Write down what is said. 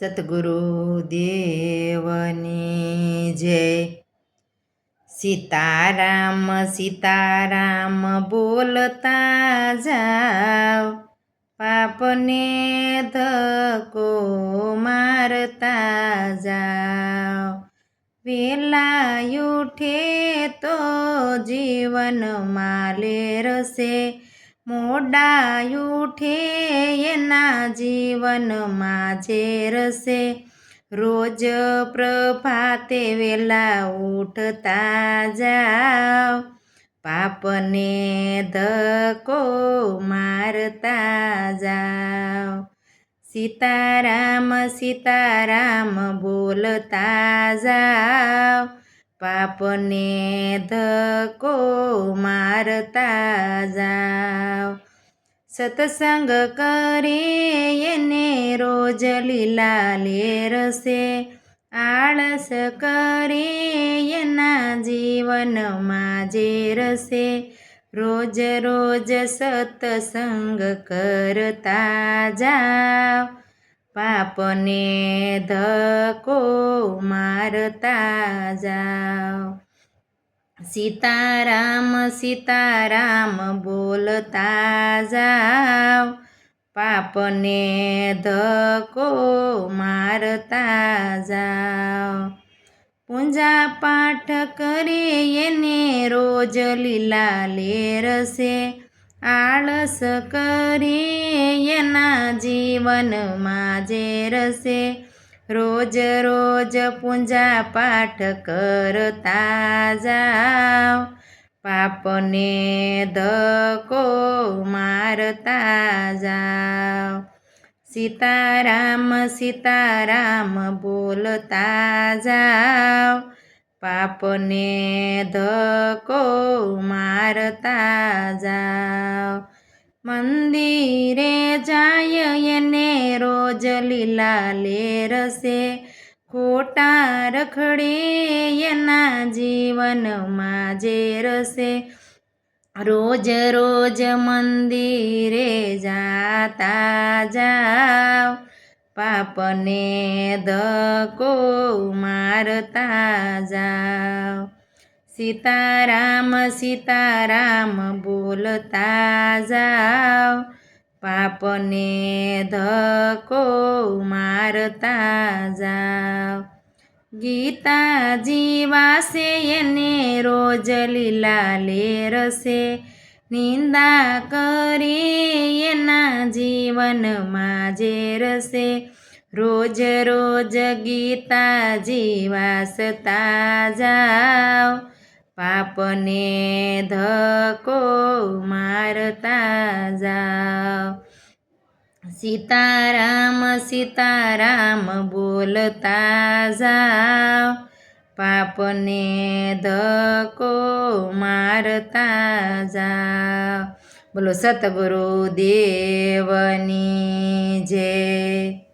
સતગુરુ દેવની જય. સીતારામ સીતારામ બોલતા જાવ. પાપને ધકો મારતા જાવ. વેલા ઉઠે તો જીવનમાં લેરસે. મોડા ઉઠે, એના જીવનમાં ઝેરશે રોજ પ્રભાતે વેલા ઉઠતા જાઓ પાપને ધકો મારતા જાઓ સીતારામ સીતારામ બોલતા જાઓ પાપને ધકો મારતા જાઓ સત્સંગ કરે, એને રોજ લીલા લેરસે. આળસ કરે, એના જીવનમાં જે રસે રોજ રોજ સત્સંગ કરતા જાઓ. પાપને ધકો મારતા જાઓ. સીતારામ સીતારામ બોલતા જાઓ પાપને ધકો મારતા જાઓ પૂજા પાઠ કરે એને રોજ લીલા લેરસે આળસ કરે એના જીવનમાં જે રસે રોજ રોજ પૂજા પાઠ કરતા જાઓ. પાપને ધકો મારતા જાઓ. સીતારામ સીતારામ બોલતા જાઓ. પાપને ધકો મારતા જાઓ. મંદિરે જાય એને રોજ લીલા લેરસે ખોટા રખડે એના જીવનમાં જે રસે. રોજ રોજ મંદિરે જાતા જાવ. પાપને ધકો મારતા જાવ. સીતારામ સીતારામ બોલતા જાઓ પાપને ધકો મારતા જાઓ. ગીતાજી વાસે એને રોજ લીલા લેરસે નિંદા કરી એના જીવનમાં જે રસે રોજ રોજ ગીતાજી વાસતા જાઓ. પાપને ધકો મારતા જાઓ સીતારામ સીતારામ બોલતા જાઓ પાપને ધકો મારતા જાઓ બોલો સતગુરુ દેવની જય.